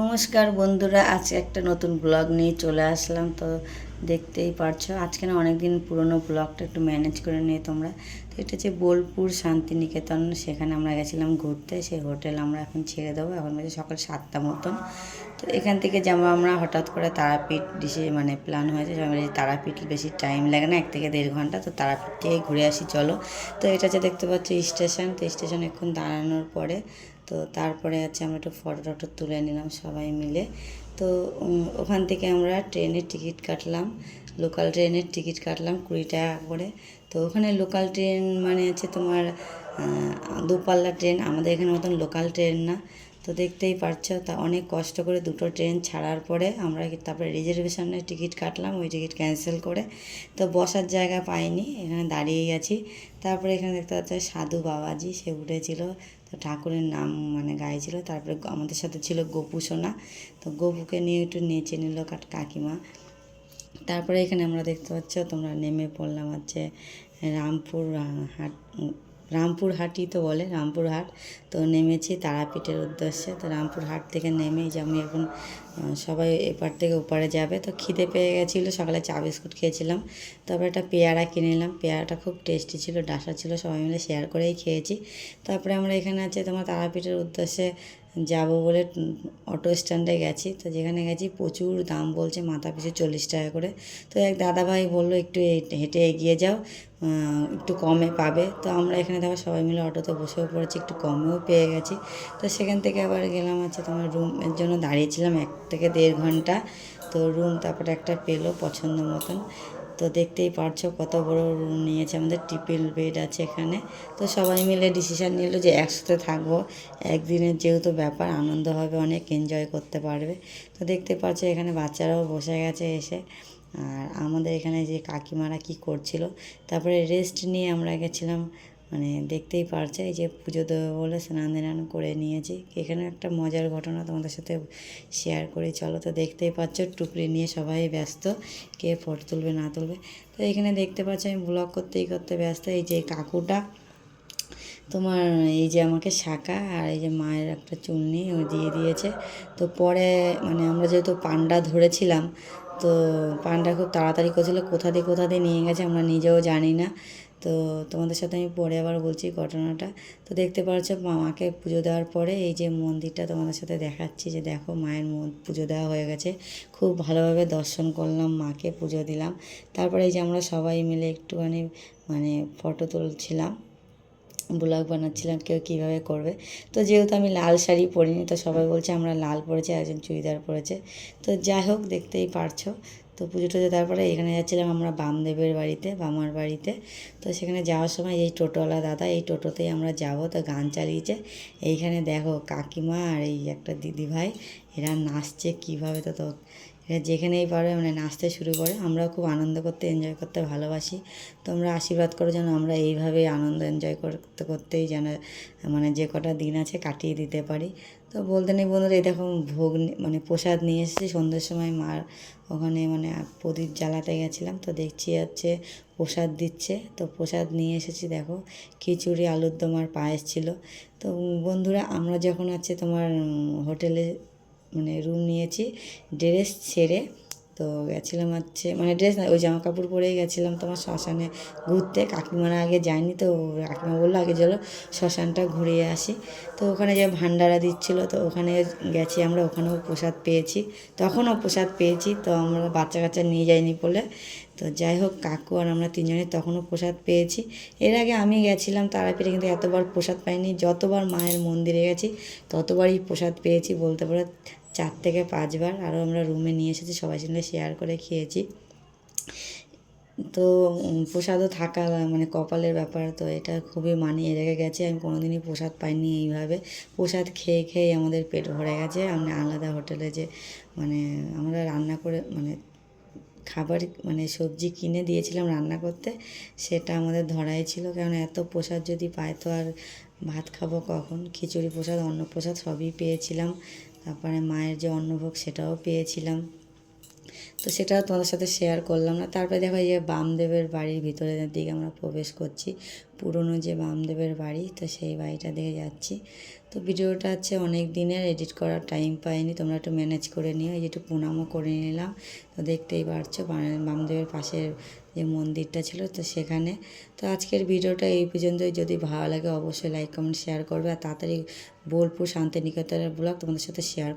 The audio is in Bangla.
নমস্কার বন্ধুরা, আজকে একটা নতুন ব্লগ নিয়ে চলে আসলাম। তো দেখতেই পারছ, আজকে না অনেকদিন পুরনো ব্লগটা একটু ম্যানেজ করে নিয়ে তোমরা। তো এটা হচ্ছে বোলপুর শান্তিনিকেতন, সেখানে আমরা গেছিলাম ঘুরতে। সেই হোটেল আমরা এখন ছেড়ে দেবো, এখন বাজে সকাল সাতটা মতন। তো এখান থেকে যেমন আমরা, হঠাৎ করে তারাপীঠ ডিসে মানে প্ল্যান হয়েছে সবাই মিলে তারাপীঠ বেশি টাইম লাগে না, এক থেকে দেড় ঘণ্টা, তো তারাপীঠ থেকে ঘুরে আসি, চলো। তো এটা হচ্ছে দেখতে পাচ্ছ স্টেশন, তো স্টেশন এখন দাঁড়ানোর পরে তো তারপরে আছে আমরা একটু ফটো টটো তুলে নিলাম সবাই মিলে। তো ওখান থেকে আমরা ট্রেনের টিকিট কাটলাম লোকাল ট্রেনের টিকিট কাটলাম কুড়ি টাকা করে। তো ওখানে লোকাল ট্রেন মানে আছে তোমার আহ, দূরপাল্লা ট্রেন আমাদের এখানে মতন লোকাল ট্রেন না। তো দেখতেই পারছ তা অনেক কষ্ট করে দুটো ট্রেন ছাড়ার পরে আমরা তারপরে রিজার্ভেশনের টিকিট কাটলাম ওই টিকিট ক্যান্সেল করে। তো বসার জায়গা পাইনি এখানে দাঁড়িয়ে গেছি তারপরে এখানে দেখতে পাচ্ছ সাধু বাবাজি সে উঠেছিল। তো ঠাকুরের নাম মানে গাইছিল। তারপরে আমাদের সাথে ছিল গোপু সোনা। তো গোপুকে নিয়ে একটু নেচে নিল কাট- কাকিমা। তারপরে এখানে আমরা দেখতে পাচ্ছ তোমরা নেমে পড়লাম হচ্ছে রামপুর হাট উম, রামপুর হাটই তো বলে রামপুর হাট তো নেমেছি তারাপীঠের উদ্দেশ্যে। তো রামপুর হাট থেকে নেমেই যে আমি এখন সবাই এপার থেকে ওপারে যাবে। তো খিদে পেয়ে গেছিল সকালে চা বিস্কুট খেয়েছিলাম। তারপরে একটা পেয়ারা কিনে নিলাম। পেয়ারাটা খুব টেস্টি ছিল ডাসা ছিল সবাই মিলে শেয়ার করেই খেয়েছি। তারপরে আমরা এখানে আছে তোমার তারাপীঠের উদ্দেশ্যে। যাব বলে অটো স্ট্যান্ডে গেছি। তো যেখানে গেছি প্রচুর দাম বলছে, মাথা পিছু চল্লিশ টাকা করে। তো এক দাদাভাই বলল, একটু হেঁটে এগিয়ে যাও একটু কমে পাবে। তো আমরা এখানে দেখো সবাই মিলে অটোতে বসেও পড়েছি, একটু কমেও পেয়ে গেছি। তো সেখান থেকে আবার গেলাম হচ্ছে তোমার রুমের জন্য, দাঁড়িয়েছিলাম এক থেকে দেড় ঘণ্টা। তো রুম, তারপরে একটা পেল পছন্দ মতন। তো দেখতেই পারছ কত বড় রুম নিয়েছে, আমাদের ট্রিপল বেড আছে এখানে। তো সবাই মিলে ডিসিশান নিল যে একসাথে থাকব। একদিনের যেহেতু ব্যাপার, আনন্দ হবে অনেক এনজয় করতে পারবে। তো দেখতে পাচ্ছ এখানে বাচ্চারাও বসে গেছে এসে। আর আমাদের এখানে যে কাকিমারা কি করছিল, তারপরে রেস্ট নিয়ে আমরা গেছিলাম মানে দেখতেই পারছে, এই যে পুজো দেবো বলে স্নান ধান করে নিয়েছি। এখানে একটা মজার ঘটনা তোমাদের সাথে শেয়ার করি। চলো তো দেখতেই পাচ্ছ, টুকরি নিয়ে সবাই ব্যস্ত, কে ফটো তুলবে, না তুলবে। তো এখানে দেখতে পাচ্ছ, আমি ব্লগ করতেই করতে ব্যস্ত। এই যে কাকুটা, তোমার এই যে আমাকে শাঁখা আর এই যে মায়ের একটা চুন্নি ও দিয়ে দিয়েছে। তো পরে মানে আমরা যেহেতু পান্ডা ধরেছিলাম, তো পান্ডা খুব তাড়াতাড়ি করছিল, কোথা দিয়ে কোথা দিয়ে নিয়ে গেছে আমরা নিজেও জানি না। তো তোমাদের সাথে আমি পরে আবার বলছি ঘটনাটা। তো দেখতে পাচ্ছ মামাকে পুজো দেওয়ার পরে এই যে মন্দিরটা তোমাদের সাথে দেখাচ্ছি যে দেখো মায়ের পুজো দেওয়া হয়ে গেছে। খুব ভালোভাবে দর্শন করলাম, মাকে পুজো দিলাম। তারপরে এই যে আমরা সবাই মিলে একটুখানি মানে ফটো তুলছিলাম, ব্লগ বানাচ্ছিলাম কেউ কীভাবে করবে। তো যেহেতু আমি লাল শাড়ি পরিনি, তো সবাই বলছে আমরা লাল পরেছি একজন চুড়িদার পরেছে। তো যাই হোক, দেখতেই পারছ। তো পুজো টুজো তারপরে এখানে যাচ্ছিলাম আমরা বামদেবের বাড়িতে, বামার বাড়িতে। তো সেখানে যাওয়ার সময় এই টোটোওয়ালা দাদা এই টোটোতেই আমরা যাব, তো গান চালিয়েছে। এইখানে দেখো কাকিমা আর এই একটা দিদিভাই, এরা নাচছে কীভাবে তো তো যেখানেই পারে মানে নাচতে শুরু করে। আমরাও খুব আনন্দ করতে এনজয় করতে ভালোবাসি। তোমরা আশীর্বাদ করো যেন আমরা এইভাবেই আনন্দ এনজয় করতে, করতেই যেন মানে যে কটা দিন আছে কাটিয়ে দিতে পারি। তো বলতে নেই বন্ধুরা, এই দেখো ভোগ মানে প্রসাদ নিয়ে এসেছি। সন্ধ্যের সময় মার ওখানে মানে প্রদীপ জ্বালাতে গেছিলাম। তো দেখছি হচ্ছে প্রসাদ দিচ্ছে। তো প্রসাদ নিয়ে এসেছি, দেখো খিচুড়ি, আলুর দম পায়েস ছিল। তো বন্ধুরা, আমরা যখন আছে তোমার হোটেলে মানে রুম নিয়েছি ড্রেস ছেড়ে তো গেছিলাম হচ্ছে মানে ড্রেস না, ওই জামা কাপড় পরেই গেছিলাম তোমার শ্মশানে ঘুরতে, কাকিমারা আগে যায়নি তো, কাকিমা বলল আগে চলো শ্মশানটা ঘুরিয়ে আসি। তো ওখানে যে ভান্ডারা দিচ্ছিল, তো ওখানে গেছি আমরা, ওখানেও প্রসাদ পেয়েছি, তখনও প্রসাদ পেয়েছি, তো আমরা বাচ্চা কাচ্চা নিয়ে যাইনি বলে। তো যাই হোক, কাকু আর আমরা তিনজনে তখনও প্রসাদ পেয়েছি। এর আগে আমি গেছিলাম তারাপীঠে, কিন্তু এতবার প্রসাদ পাইনি, যতবার মায়ের মন্দিরে গেছি, ততবারই প্রসাদ পেয়েছি বলতে পারো। চার থেকে পাঁচবার আরও আমরা রুমে নিয়ে এসেছি, সবাই মিলে শেয়ার করে খেয়েছি। তো প্রসাদও থাকা মানে কপালের ব্যাপার, তো এটা খুবই মানিয়ে রেখে গেছে। আমি কোনোদিনই প্রসাদ পাইনি এইভাবে। প্রসাদ খেয়ে খেয়ে আমাদের পেট ভরে গেছে। আমি আলাদা হোটেলে যে মানে আমরা রান্না করে মানে খাবার মানে সবজি কিনে দিয়েছিলাম রান্না করতে, সেটা আমাদের ধরাই ছিল। কারণ এত প্রসাদ যদি পায় তো আর ভাত খাব কখন? খিচুড়ি প্রসাদ অন্নপ্রসাদ সবই পেয়েছিলাম। তারপরে মায়ের যে অন্নভোগ সেটাও পেয়েছিলাম। তো সেটাও তোমাদের সাথে শেয়ার করলাম না। তারপরে দেখো যে বামদেবের বাড়ির ভিতরের দিকে আমরা প্রবেশ করছি। পুরনো যে বামদেবের বাড়ি, তো সেই বাড়িটা দিকে যাচ্ছি। তো ভিডিওটা হচ্ছে অনেক দিনের এডিট করার টাইম পাইনি। তোমরা একটু ম্যানেজ করে নিও। এই একটু প্রণামও করে নিলাম। তো দেখতেই পারছ বামদেবের পাশের যে মন্দিরটা ছিল, তো সেখানে। তো আজকের ভিডিওটা এই পর্যন্তই। যদি ভালো লাগে, অবশ্যই লাইক কমেন্ট শেয়ার করবে। আর তাড়াতাড়ি বোলপুর শান্তিনিকেতনের ব্লগ তোমাদের সাথে শেয়ার